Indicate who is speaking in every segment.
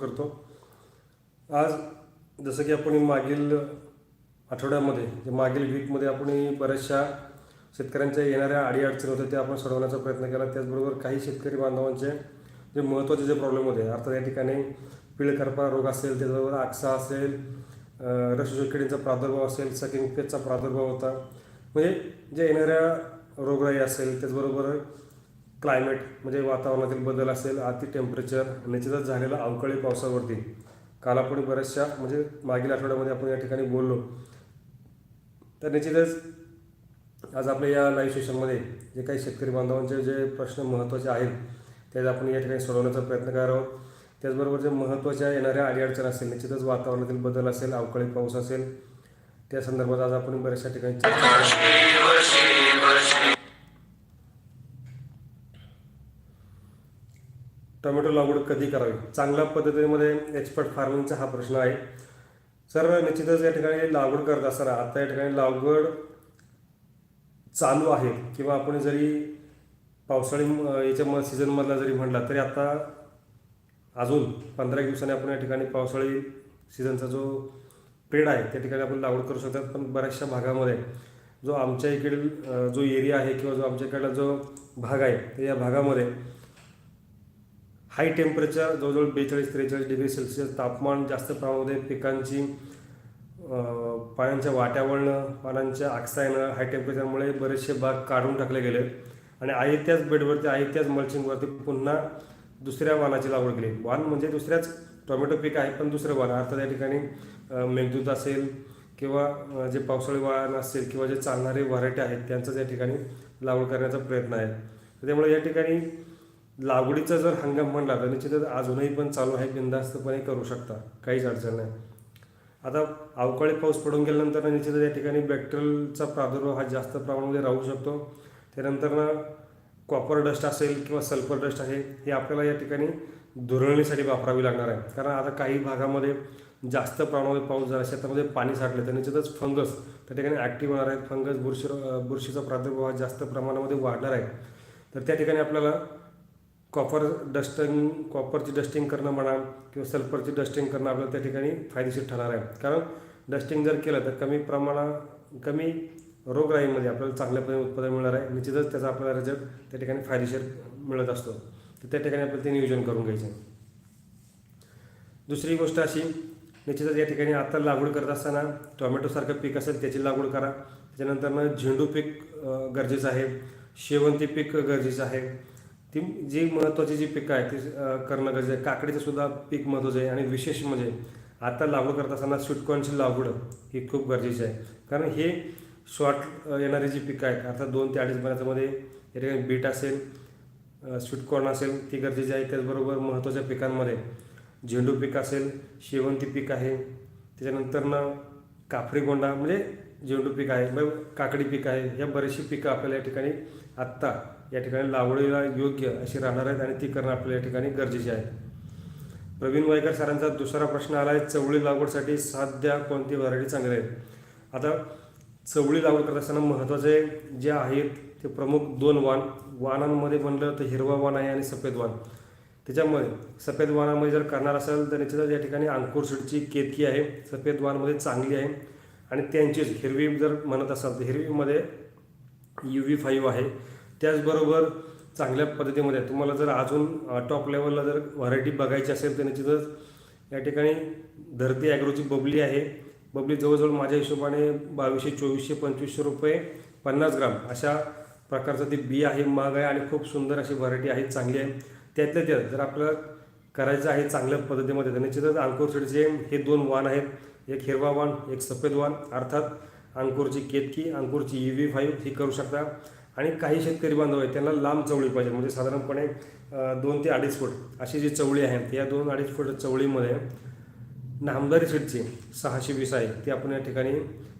Speaker 1: करतो. आज जसं की आपण मागील आठवड्यामध्ये जे मागील वीकमध्ये आपण बऱ्याचशा शेतकऱ्यांच्या येणाऱ्या अडीअडचणी होत्या त्या आपण सोडवण्याचा प्रयत्न केला. त्याचबरोबर काही शेतकरी बांधवांचे जे महत्त्वाचे जे प्रॉब्लेम होते अर्थात या ठिकाणी पिळकरपा रोग असेल त्याचबरोबर आक्सा असेल रसकिडीचा प्रादुर्भाव असेल सकिंग पेजचा प्रादुर्भाव होता. म्हणजे जे येणाऱ्या रोगराई असेल त्याचबरोबर क्लायमेट म्हणजे वातावरणातील बदल असेल अति टेम्परेचर निश्चितच झालेला अवकाळी पावसावरती. काल आपण बऱ्याचशा म्हणजे मागील आठवड्यामध्ये आपण या ठिकाणी बोललो. तर निश्चितच आज आपल्या या लाईव्ह सेशनमध्ये जे काही शेतकरी बांधवांचे जे प्रश्न महत्त्वाचे आहेत ते आपण या ठिकाणी सोडवण्याचा प्रयत्न करणार आहोत. त्याचबरोबर जे महत्त्वाच्या येणाऱ्या अडीअडचण असेल निश्चितच वातावरणातील बदल असेल अवकाळी पाऊस असेल त्या संदर्भात आज आपण बऱ्याचशा ठिकाणी चर्चा करणार. टोमॅटो लागवड कधी करावी? चांगल्या पद्धतीमध्ये एक्सपर्ट फार्मिंगचा हा प्रश्न आहे. सर निश्चितच या ठिकाणी लागवड करत असताना आता या ठिकाणी लागवड चालू आहे किंवा आपण जरी पावसाळी याच्या म सीझनमधला जरी म्हटला तरी आता अजून पंधरा एक दिवसांनी आपण या ठिकाणी पावसाळी सीझनचा जो पिरियड आहे त्या ठिकाणी आपण लागवड करू शकतात. पण बऱ्याचशा भागामध्ये जो आमच्या इकडील जो एरिया आहे किंवा जो आमच्या इकडला जो भाग आहे या भागामध्ये हाय टेम्परेचर जवळजवळ बेचाळीस त्रेचाळीस डिग्री सेल्सिअस तापमान जास्त प्रमाणामध्ये पिकांची पानांच्या पाण्याच्या पानांच्या आकसा हाय टेम्परेचरमुळे बरेचसे भाग काढून टाकले गेले. आणि आहे त्याच बेडवरती आहे त्याच मल्चिंगवरती पुन्हा दुसऱ्या वाणाची लागवड केली. वाण म्हणजे दुसऱ्याच टोमॅटो पीक आहे पण दुसरं वाण अर्थात या ठिकाणी मेघदूत असेल किंवा जे पावसाळी वाहन असेल किंवा जे चालणारे व्हरायटी आहेत त्यांचाच या ठिकाणी लागवड करण्याचा प्रयत्न आहे. त्यामुळे या ठिकाणी लागवडीचा जर हंगाम म्हणला तर निश्चितच अजूनही पण चालू आहे बिंदास्तपणे करू शकता. काहीच अडचण नाही. आता अवकाळी पाऊस पडून गेल्यानंतर निश्चितच या ठिकाणी बॅक्टेरियलचा प्रादुर्भाव हा जास्त प्रमाणामध्ये राहू शकतो. त्यानंतरनं कॉपर डस्ट असेल किंवा सल्फर डस्ट आहे हे आपल्याला या ठिकाणी धुरळणीसाठी वापरावी लागणार आहे. कारण आता काही भागामध्ये जास्त प्रमाणामध्ये पाऊस झाला शेतामध्ये पाणी साठले तर निश्चितच फंगस त्या ठिकाणी ॲक्टिव्ह होणार आहेत फंगस बुरशी बुरशीचा प्रादुर्भाव हा जास्त प्रमाणामध्ये वाढणार आहे. तर त्या ठिकाणी आपल्याला कॉपर डस्टिंग कॉपरची डस्टिंग करणं म्हणा किंवा सल्फरची डस्टिंग करणं आपल्याला त्या ठिकाणी फायदेशीर ठरणार आहे. कारण डस्टिंग जर केलं तर कमी प्रमाणात कमी रोगराईमध्ये आपल्याला चांगल्या पद्धतीने उत्पादन मिळणार आहे. निश्चितच त्याचा आपल्याला रिझल्ट त्या ठिकाणी फायदेशीर मिळत असतो. तर त्या ठिकाणी आपल्याला ते नियोजन करून घ्यायचं दुसरी गोष्ट अशी निश्चितच या ठिकाणी आता लागवड करत असताना टोमॅटोसारखं पीक असेल त्याची लागवड करा. त्याच्यानंतरनं झेंडू पीक गरजेचं आहे. शेवंती पीक गरजेचं आहे. ती जी महत्त्वाची जी पिकं आहे ती करणं गरजेचं आहे. काकडीचं सुद्धा पीक महत्त्वाचं आहे आणि विशेष म्हणजे आता लागवड करत असताना स्वीटकॉर्नची लागवड ही खूप गरजेची आहे. कारण हे शॉर्ट येणारी जी पिकं आहेत अर्थात दोन ते अडीच महिन्याच्यामध्ये या ठिकाणी बीट असेल स्वीटकॉर्न असेल ती गरजेची आहे. त्याचबरोबर महत्त्वाच्या पिकांमध्ये झेंडू पीक असेल शेवंती पीक आहे. त्याच्यानंतरनं काफरी गोंडा म्हणजे झेंडू पीक आहे मग काकडी पीक आहे. या बरीचशी पिकं आपल्याला या ठिकाणी आत्ता या ठिकाणी लागवडीला योग्य अशी राहणार आहेत आणि ती करणं आपल्या या ठिकाणी गरजेचे आहे. प्रवीण वायकर सरांचा दुसरा प्रश्न आला आहे चवळी लागवडसाठी साध्या कोणती व्हरायटी चांगली आहे? आता चवळी लागवड करत असताना महत्त्वाचे जे आहेत ते प्रमुख दोन वाण वाणांमध्ये म्हणलं तर हिरवा वाण आहे आणि सफेद वाण. त्याच्यामध्ये सफेद वाणामध्ये जर करणार असेल तर निश्चितच या ठिकाणी अंकुर सीडची केतकी आहे सफेद वाणमध्ये चांगली आहे आणि त्यांचीच हिरवी जर म्हणत असाल तर हिरवीमध्ये यू व्ही फाईव्ह आहे. त्याचबरोबर चांगल्या पद्धतीमध्ये तुम्हाला जर अजून टॉप लेवलला जर व्हरायटी बघायची असेल तर निश्चितच या ठिकाणी धरती ॲग्रोची बबली आहे. बबली जवळजवळ माझ्या हिशोबाने बावीसशे चोवीसशे पंचवीसशे रुपये पन्नास ग्राम अशा प्रकारचं ती बी आहे महाग आहे आणि खूप सुंदर अशी व्हरायटी आहे चांगली आहे. त्यातल्या त्यात जर आपल्याला करायचं आहे चांगल्या पद्धतीमध्ये तर निश्चितच अंकुर सीडचे हे दोन वाण आहेत. एक हिरवा वाण एक सफेद वाण. अर्थात अंकुरची केतकी अंकुरची ई व्ही फाईव्ह ही करू शकता. आणि काही शेतकरी बांधव आहेत त्यांना लांब चवळी पाहिजे. म्हणजे साधारणपणे दोन ते अडीच फूट अशी जी चवळी आहेत या दोन अडीच फूट चवळीमध्ये नामदारी सीटची सहाशे वीस आहे ती आपण या ठिकाणी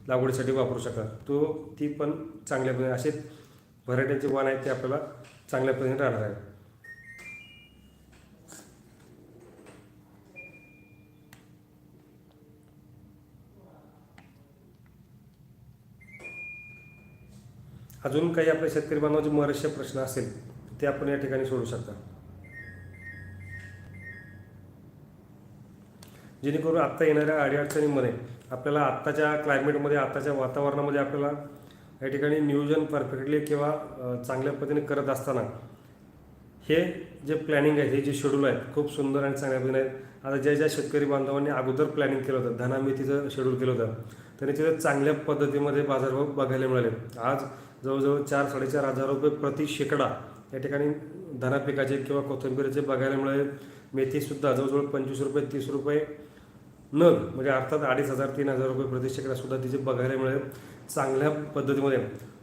Speaker 1: लागवडीसाठी वापरू शकता तो ती पण चांगल्या पद्धतीने असे व्हरायटीचे वाण आहेत ते आपल्याला चांगल्या पद्धतीने राहणार आहे अजून काही आपल्या शेतकरी बांधवाचे बरेचसे प्रश्न असेल ते आपण या ठिकाणी सोडू शकता. जेणेकरून आत्ता येणाऱ्या अडीअडचणीमध्ये आपल्याला आत्ताच्या क्लायमेटमध्ये आत्ताच्या वातावरणामध्ये आपल्याला या ठिकाणी नियोजन परफेक्टली किंवा चांगल्या पद्धतीने करत असताना हे जे प्लॅनिंग आहे हे जे शेड्यूल आहे खूप सुंदर आणि चांगल्या पद्धतीने आहेत. आता ज्या ज्या शेतकरी बांधवांनी अगोदर प्लॅनिंग केलं होतं धनामितीचं शेड्यूल केलं होतं त्यांनी तिथे चांगल्या पद्धतीमध्ये बाजारभाव बघायला मिळाले. आज जवळजवळ चार साडेचार हजार रुपये प्रति शेकडा या ठिकाणी धना पिकाचे किंवा कोथिंबीरचे बघायला मिळेल. मेथीसुद्धा जवळजवळ पंचवीस रुपये तीस रुपये नग म्हणजे अर्थात अडीच हजार तीन हजार रुपये प्रति शेकडासुद्धा तिचे बघायला मिळेल चांगल्या पद्धतीमध्ये.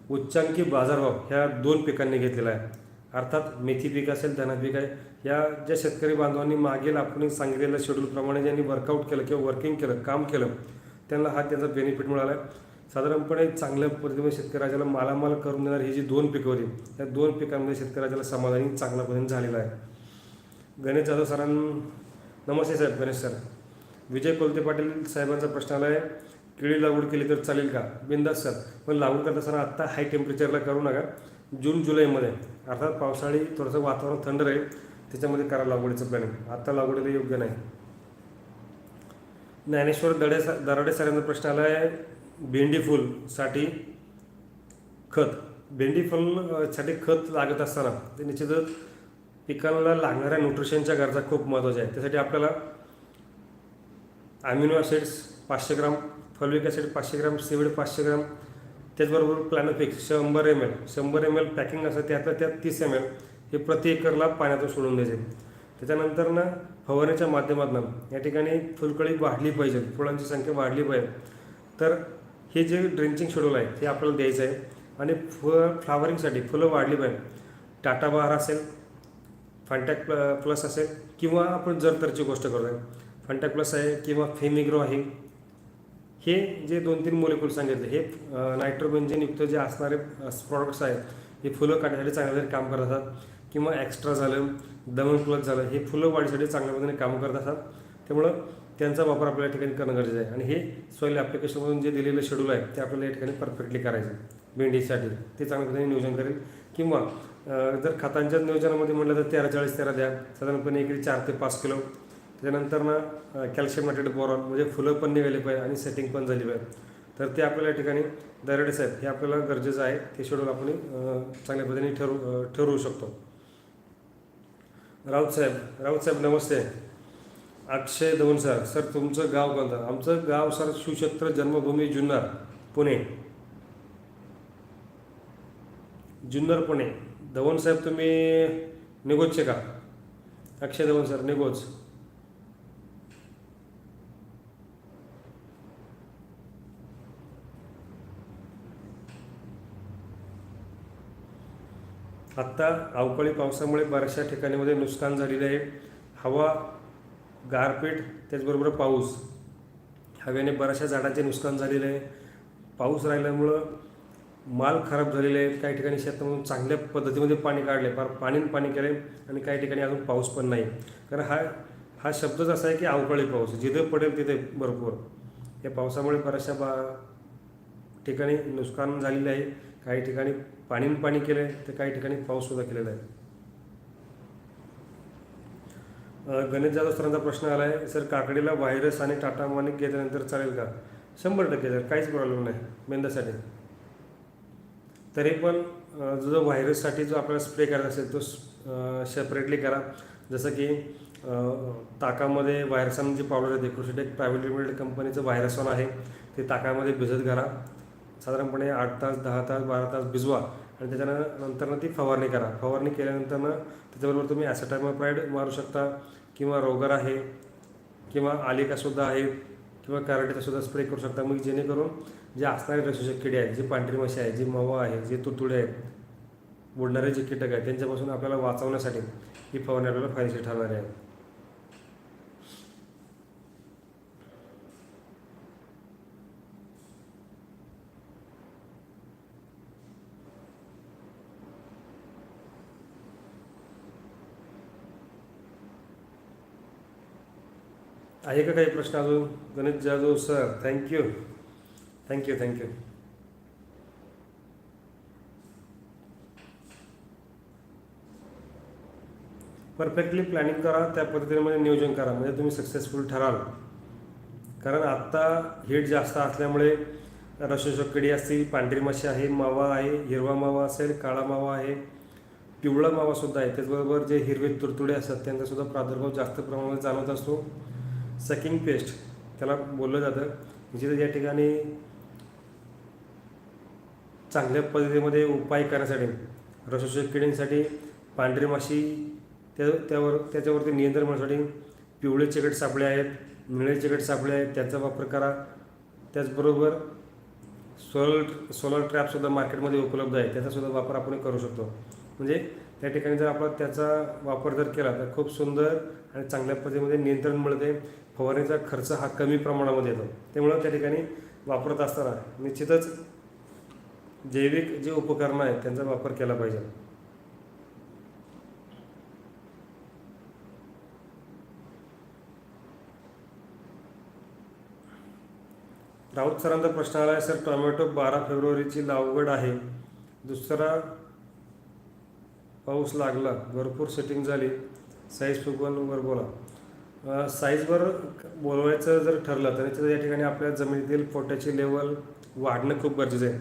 Speaker 1: उच्चांकी बाजारभाव ह्या दोन पिकांनी घेतलेला आहे. अर्थात मेथी पीक असेल धना पीक आहे या ज्या शेतकरी बांधवांनी मागील आपण सांगितलेल्या शेड्यूलप्रमाणे ज्यांनी वर्कआउट केलं किंवा वर्किंग केलं काम केलं त्यांना हा त्याचा बेनिफिट मिळाला आहे. साधारणपणे चांगल्या पद्धतीने शेतकऱ्याला मालामाल करून देणार ही जी दोन पिकं होती त्या दोन पिकांमध्ये शेतकऱ्याला समाधानी चांगला परिणाम झालेला आहे. गणेश जाधव सरां नमस्ते साहेब गणेश सर. विजय कोलते पाटील साहेबांचा प्रश्न आला आहे. केळी लागवड केली तर चालेल का? बिंदास सर. पण लागवड करत असताना आत्ता हाय टेम्परेचरला करू नका. जून जुलैमध्ये अर्थात पावसाळी थोडंसं वातावरण थंड राहील. त्याच्यामध्ये करा लागवडीचं प्लॅनिंग आत्ता लागवडीला योग्य नाही. ज्ञानेश्वर दडे दराडे सरांचा प्रश्न आला आहे. भेंडी फुलसाठी खत. भेंडी फुलसाठी खत लागत असताना ते निश्चितच पिकाला लागणाऱ्या न्यूट्रिशनच्या गरजा खूप महत्त्वाच्या आहेत. त्यासाठी आपल्याला अमिनो ॲसिड्स पाचशे ग्राम फॉलिक ॲसिड पाचशे ग्राम सिविड पाचशे ग्राम त्याचबरोबर प्लॅनोफिक्स शंभर एम एल शंभर एम एल पॅकिंग असं त्यातल्या त्यात तीस एम एल हे प्रति एकरला पाण्यातून सोडून द्यायचे. त्याच्यानंतर ना फवारणीच्या माध्यमातून या ठिकाणी फुलकळी वाढली पाहिजे फुलांची संख्या वाढली पाहिजे. तर हे जे ड्रिंचिंग शेड्यूल आहे ते आपल्याला द्यायचं आहे. आणि फ फ्लावरिंगसाठी फुलं वाढली पाहिजे टाटा बहार असेल फंटॅक प्ल प्लस असेल किंवा आपण जरतरची गोष्ट करतोय फंटॅक प्लस आहे किंवा फेमिग्रो आहे हे जे दोन तीन मोलिक्यूल सांगितले हे नायट्रोबेंजिनयुक्त जे असणारे प्रॉडक्ट्स आहेत हे फुलं काढण्यासाठी चांगल्या काम करत असतात. किंवा एक्स्ट्रा झालं दमन प्लस झालं हे फुलं वाढीसाठी चांगल्या पद्धतीने काम करत असतात. त्यामुळं त्यांचा वापर आपल्या या ठिकाणी करणं गरजेचं आहे. आणि हे सॉईल ॲप्लिकेशनमधून जे दिलेलं शेड्यूल आहे ते आपल्याला या ठिकाणी परफेक्टली करायचं भेंडीसाठी ते चांगल्या पद्धतीने नियोजन करेल. किंवा जर खतांच्या नियोजनामध्ये म्हटलं तर तेरा चाळीस तेरा द्या. साधारणपणे इकडे चार ते पाच किलो. त्याच्यानंतर ना कॅल्शियम नायट्रेट बोरॉन म्हणजे फुलं पण निघाली पाहिजे आणि सेटिंग पण झाली पाहिजे. तर ते आपल्याला या ठिकाणी दरडे साहेब हे आपल्याला गरजेचं आहे. ते शेड्यूल आपण चांगल्या पद्धतीने ठरवू ठरवू शकतो. राऊत साहेब राऊत साहेब नमस्ते. अक्षय धवन सर. सर तुमचं गाव कोणतं? आमचं गाव सर सुक्षेत्र जन्मभूमी जुन्नर पुणे. जुन्नर पुणे. धवन साहेब तुम्ही निगोजचे का? अक्षय धवन सर निगोज आत्ता अवकाळी पावसामुळे बऱ्याचशा ठिकाणीमध्ये नुकसान झालेलं आहे. हवा गारपीट त्याचबरोबर पाऊस. हवेने बऱ्याचशा झाडांचे नुकसान झालेलं आहे. पाऊस राहिल्यामुळं माल खराब झालेले आहेत. काही ठिकाणी शेतामधून चांगल्या पद्धतीमध्ये पाणी काढले. फार पाणीन पाणी केले आणि काही ठिकाणी अजून पाऊस पण नाही. कारण हा हा शब्दच असा आहे की अवकाळी पाऊस. जिथे पडेल तिथे भरपूर. या पावसामुळे बऱ्याचशा बा ठिकाणी नुकसान झालेलं आहे. काही ठिकाणी पाणीन पाणी केलं आहे तर काही ठिकाणी पाऊससुद्धा केलेला आहे. गणेश जाधव सरांचा प्रश्न आला आहे सर काकडीला व्हायरस आणि टाटा मानिक घेतल्यानंतर चालेल का? शंभर टक्के सर. काहीच प्रॉब्लेम नाही मेंदासाठी. तरी पण जो जो व्हायरससाठी जो आपल्याला स्प्रे करायचा असेल तो सेपरेटली करा. जसं की ताकामध्ये ताकामध्ये व्हायरसांची पावडर येते क्रुशिटेक प्रायव्हेट लिमिटेड कंपनीचं व्हायरसॉन आहे. ते ताकामध्ये भिजत घाला. साधारणपणे आठ तास दहा तास बारा तास भिजवा. आणि त्याच्यानंतर ती फवारणी करा. फवारणी केल्यानंतर त्याच्याबरोबर तुम्ही ॲसेटामायप्राईड मारू शकता किंवा रोगर आहे किंवा आलिकासुद्धा आहे किंवा कराटेचासुद्धा स्प्रे करू शकता. मग जेणेकरून जे असणारे रसोषक किडे आहेत जी पांढरी माशी आहे जी मवा आहे जे तुडतुडे आहेत बुडणारे जे कीटक आहेत त्यांच्यापासून आपल्याला वाचवण्यासाठी ही फवारणी आपल्याला फायदेशीर ठरणार आहे. आहे का काही प्रश्न अजून? Ganesh Jadhav sir thank you thank you thank you perfectly planning करा त्या पद्धतीने नियोजन करा म्हणजे तुम्ही सक्सेसफुल ठराल. कारण आत्ता हीट जास्त असल्यामुळे रसशोषक असतील पांढरी माशी आहे मावा आहे हिरवा मावा असेल काळा मावा आहे पिवळा मावासुद्धा आहे. त्याचबरोबर जे हिरवे तुडतुडे असतात त्यांचासुद्धा प्रादुर्भाव जास्त प्रमाणात जाणवत असतो. सकिंग पेस्ट त्याला बोललं जातं. जिथे या ठिकाणी चांगल्या पद्धतीमध्ये उपाय करण्यासाठी रसोशक किडींसाठी पांढरी माशी त्या त्यावर त्याच्यावरती नियंत्रण करण्यासाठी पिवळे चिकट सापळे आहेत निळे चिकट सापळे आहेत त्यांचा वापर करा. त्याचबरोबर सोलर सोलर ट्रॅपसुद्धा मार्केटमध्ये उपलब्ध आहे. त्याचासुद्धा वापर आपण करू शकतो. म्हणजे त्या ठिकाणी जर आपण त्याचा वापर जर केला तर खूप सुंदर आणि चांगल्या पद्धतीमध्ये नियंत्रण मिळते. फवारणीचा खर्च हा कमी प्रमाणामध्ये येतो. त्यामुळं त्या ठिकाणी वापरत असताना निश्चितच जैविक जे उपकरणं आहेत त्यांचा वापर केला पाहिजे. राऊत सरांचा प्रश्न आला आहे सर टोमॅटो बारा फेब्रुवारीची लागवड आहे. दुसरा पाऊस लागला भरपूर सेटिंग झाली. साईज फुगवनवर बोला. साईजवर बोलवायचं जर ठरलं तर त्याच्या या ठिकाणी आपल्या जमिनीतील पोटॅची लेवल वाढणं खूप गरजेचं आहे.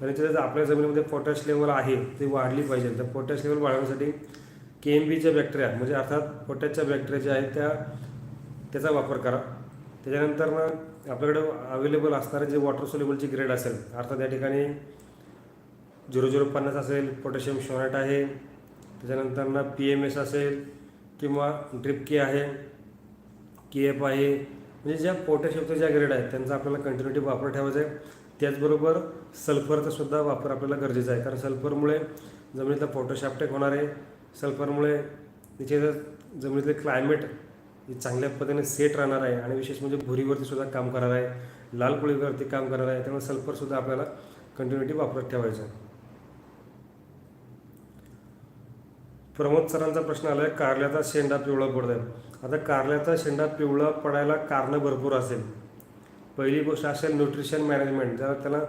Speaker 1: तर त्याच्यात आपल्या जमिनीमध्ये पोटॅश लेवल आहे ती वाढली पाहिजे. तर पोटॅश लेवल वाढवण्यासाठी के एम बीच्या बॅक्टेरिया म्हणजे अर्थात पोटॅशच्या बॅक्टेरिया ज्या आहेत त्या त्याचा वापर करा. त्याच्यानंतर ना आपल्याकडं अवेलेबल असणारे जे वॉटर सोल्युबलची ग्रेड असेल अर्थात या ठिकाणी झिरो झिरो पन्नास असेल पोटॅशियम शॉनेट आहे त्याच्यानंतर ना पी एम एस असेल किंवा ड्रिप के आहे के एफ आहे म्हणजे ज्या पोटॅशियमच्या ज्या ग्रेड आहेत त्यांचा आपल्याला कंटिन्युटी वापर ठेवायचा आहे. त्याचबरोबर सल्फरचा सुद्धा वापर आपल्याला गरजेचा आहे. कारण सल्फरमुळे जमिनीतला पोटॅश होणार आहे. सल्फरमुळे तिचे जमिनीतले क्लायमेट चांगल्या पद्धतीने सेट राहणार आहे आणि विशेष म्हणजे भुरीवरती सुद्धा काम करणार आहे. लाल कोळीवरती काम करणार आहे. त्यामुळे सल्फरसुद्धा आपल्याला कंटिन्युटी वापरत ठेवायचं आहे प्रमोद सरांचा प्रश्न आला आहे कारल्याचा शेंडा पिवळा पडत आहे आता कारल्याचा शेंडा पिवळा पडायला कारणं भरपूर असेल. पहिली गोष्ट असेल न्यूट्रिशन मॅनेजमेंट जर त्याला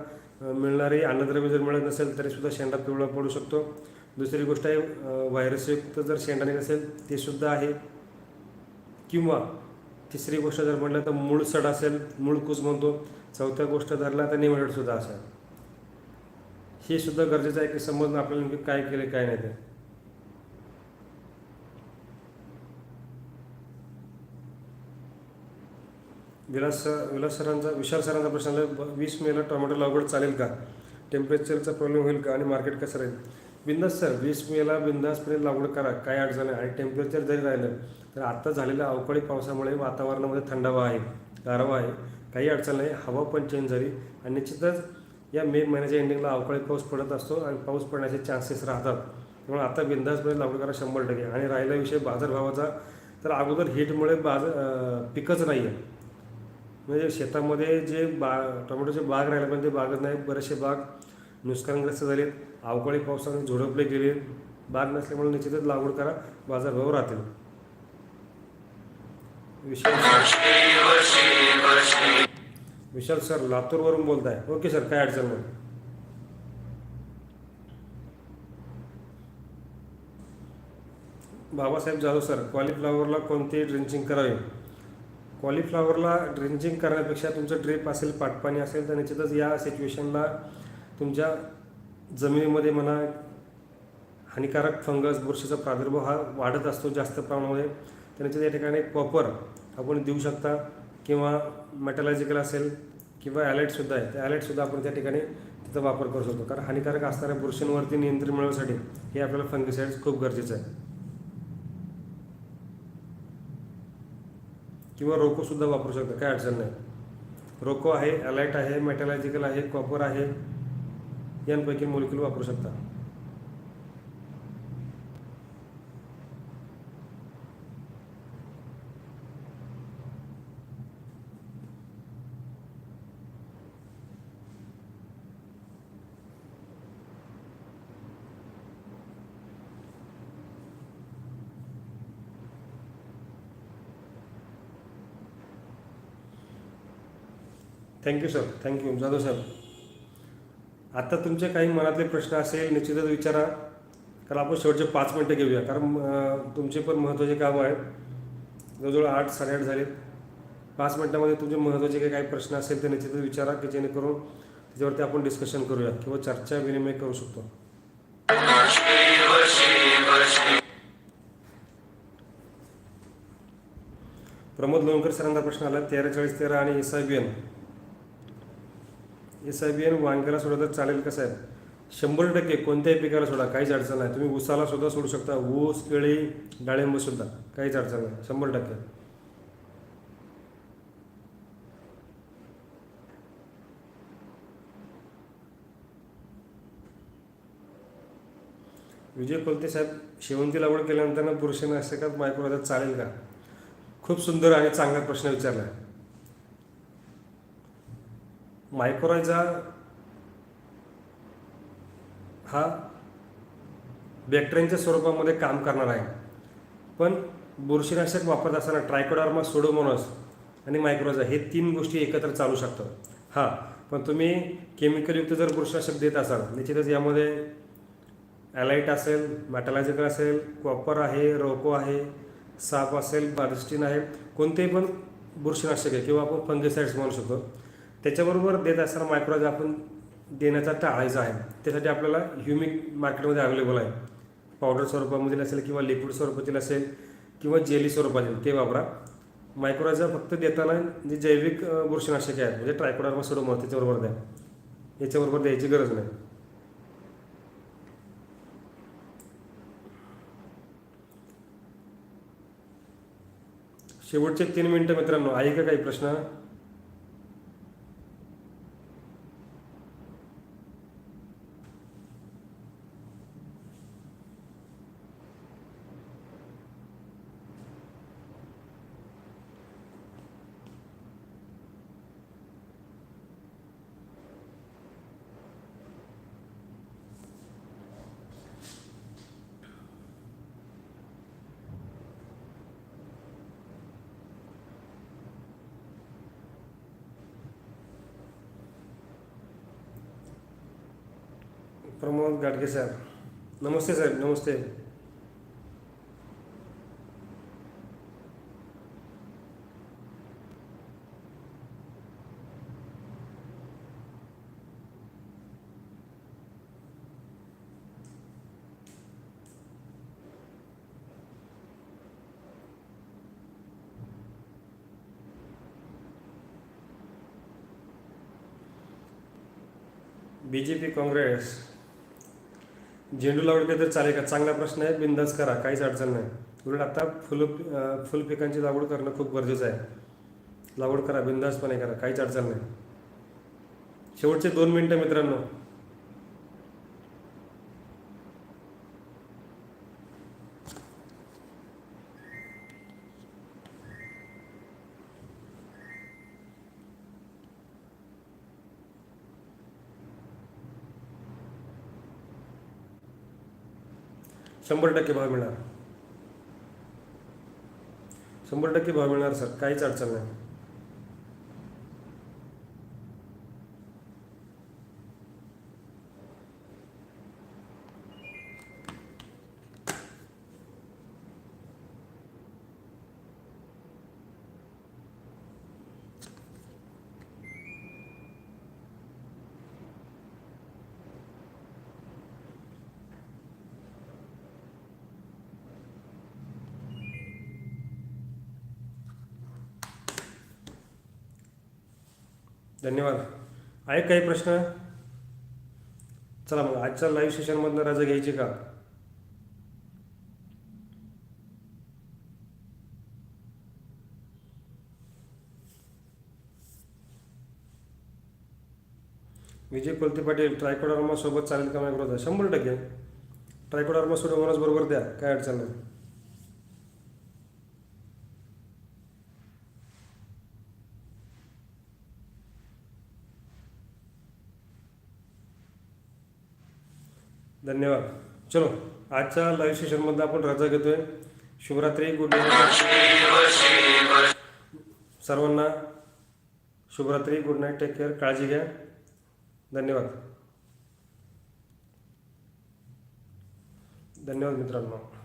Speaker 1: मिळणारी अन्नद्रव्य जर मिळत नसेल तरीसुद्धा शेंडा पिवळा पडू शकतो. दुसरी गोष्ट आहे व्हायरसयुक्त जर शेंडा निघत असेल ते सुद्धा आहे. किंवा तिसरी गोष्ट जर म्हटलं तर मूळ सड असेल मूळ कुस म्हणतो. चौथ्या गोष्ट धरला तर निमडेड असेल. हे सुद्धा गरजेचं आहे की समजणं आपल्याला नेमकी काय केले काय नाही ते. विलास सर विलास सरांचा विशाल सरांचा प्रश्न आला वीस मेला टोमॅटो लागवड चालेल का? टेम्परेचरचा प्रॉब्लेम होईल का आणि मार्केट कसं राहील? बिंदास सर वीस मेला बिंदासपर्यंत लागवड करा काय अडचण आहे? आणि टेम्परेचर जरी राहिलं तर आत्ता झालेल्या अवकाळी पावसामुळे वातावरणामध्ये थंडावा आहे गारवा आहे काही अडचण नाही हवा पण चेंज झाली. आणि निश्चितच या मे महिन्याच्या एंडिंगला अवकाळी पाऊस पडत असतो आणि पाऊस पडण्याचे चान्सेस राहतात. त्यामुळे आता बिंदासपर्यंत लागवड करा शंभर टक्के. आणि राहिला विषय बाजारभावाचा तर अगोदर हिटमुळे बाजार पिकच नाही आहे म्हणजे शेतामध्ये जे बा टोमॅटोचे बाग राहिले पण ते बागच नाही. बरेचसे बाग नुकसानग्रस्त झालेत अवकाळी पावसाने झोडपले गेले. बाग नसल्यामुळे निश्चितच लागवड करा. बाजारभाव राहतील. विशाल विशाल सर लातूरवरून बोलताय. ओके सर काय अडचण नाही. बाबासाहेब जाधव सर कॉलीफ्लॉवरला कोणती ड्रिंचिंग करावी? कॉलीफ्लावरला ड्रिंचिंग करण्यापेक्षा तुमचं ड्रीप असेल पाटपाणी असेल तर निश्चितच या सिच्युएशनला तुमच्या जमिनीमध्ये म्हणा हानिकारक फंगस बुरशीचा प्रादुर्भाव हा वाढत असतो जास्त प्रमाणामध्ये. तर निश्चित या ठिकाणी कॉपर आपण देऊ शकता किंवा मेटलॉजिकल असेल किंवा ॲलेटसुद्धा आहे. त्या ॲलेटसुद्धा आपण त्या ठिकाणी त्याचा वापर करू शकतो. कारण हानिकारक असणाऱ्या बुरशींवरती नियंत्रण मिळवण्यासाठी हे आपल्याला फंगिसाइड्स खूप गरजेचं आहे. किंवा रोकोसुद्धा वापरू शकता काय अडचण नाही. रोको आहे अलाइट आहे मेटॅलॉजिकल आहे कॉपर आहे यांपैकी मोलिक्युल वापरू शकता. Thank you sir thank you Jadhav साहेब आता तुमचे काही मनातले प्रश्न असेल निश्चितच विचारा. कारण आपण शेवटचे पाच मिनटं घेऊया. कारण तुमचे पण महत्त्वाचे काम आहेत. जवळजवळ आठ साडेआठ झालेत. पाच मिनटामध्ये तुमचे महत्त्वाचे काही काही प्रश्न असेल तर निश्चितच विचारा की जेणेकरून त्याच्यावरती आपण डिस्कशन करूया किंवा चर्चा विनिमय करू शकतो. प्रमोद लोणकर सरांचा प्रश्न आला तेरा चाळीस तेरा आणि S I B N. S I B N वांग्याला सोडा तर चालेल का साहेब? शंभर टक्के कोणत्याही पिकाला सोडा काहीच अडचण नाही. तुम्ही ऊसाला सुद्धा सोडू शकता ऊस केळी डाळिंब सुद्धा काहीच अडचण नाही. शंभर टक्के. विजय कोलते साहेब शेवंती लागवड केल्यानंतर बुरशीनाशकात मायक्रोजात चालेल का? खूप सुंदर आणि चांगला प्रश्न विचारला. आहे मायक्रोरायझा हा बॅक्टेरियांच्या स्वरूपामध्ये काम करणार आहे. पण बुरशीनाशक वापरत असताना ट्रायकोडार्मा सोडोमोनस आणि मायक्रोजा हे तीन गोष्टी एकत्र चालू शकतात. हां पण तुम्ही केमिकलयुक्त जर बुरशीनाशक देत असाल निश्चितच यामध्ये ॲलाईट असेल मॅटॅलॉजिकल असेल कॉपर आहे रोको आहे साप असेल बारिस्टिन आहे कोणतेही पण बुरशीनाशक आहे किंवा आपण फंगिसाइड्स म्हणू शकतो त्याच्याबरोबर देत असताना मायक्रोज आपण देण्याचा टाळायचा आहे. त्यासाठी आपल्याला ह्युमिक मार्केटमध्ये अवेलेबल आहे. पावडर स्वरूपामधील असेल किंवा लिक्विड स्वरूपातील असेल किंवा जेली स्वरूपातील ते वापरा. मायक्रोराजा फक्त देताना जे जैविक बुरशीनाशके आहेत म्हणजे ट्रायकोडर्मा सोडोमर त्याच्याबरोबर द्या. याच्याबरोबर द्यायची गरज नाही. शेवटचे तीन मिनिटं मित्रांनो आहे का काही प्रश्न? प्रमोद गाडगे साहेब नमस्ते साहेब नमस्ते. बी जे पी काँग्रेस झेंडू लावड केलं तर चालेल का? चांगला प्रश्न आहे बिंदास करा काहीच अडचण नाही. उलट आता फुल फुल पिकांची लागवड करणं खूप गरजेचं आहे. लागवड करा बिंदासपणे करा काहीच अडचण नाही. शेवटचे दोन मिनटं मित्रांनो. शंभर टक्के भाव मिळणार. शंभर टक्के भाव मिळणार सर. काहीच अडचण नाही. धन्यवाद. आहे काही प्रश्न? चला मग आजच्या लाईव्ह सेशनमधनं रजा घ्यायची का? विजय कोलते पाटील ट्रायकोडर्मा सोबत चालेल का मायक्रोजा शंभर टक्के. ट्रायकोडर्मा सोडोमोनास बरोबर द्या काय अडचण नाही. धन्यवाद. चलो आजच्या लाईव्ह सेशनमध्ये आपण रजा घेतोय. शुभरात्री गुड नाईट सर्वांना शुभरात्री गुड नाईट टेक केअर काळजी घ्या. धन्यवाद. धन्यवाद मित्रांनो.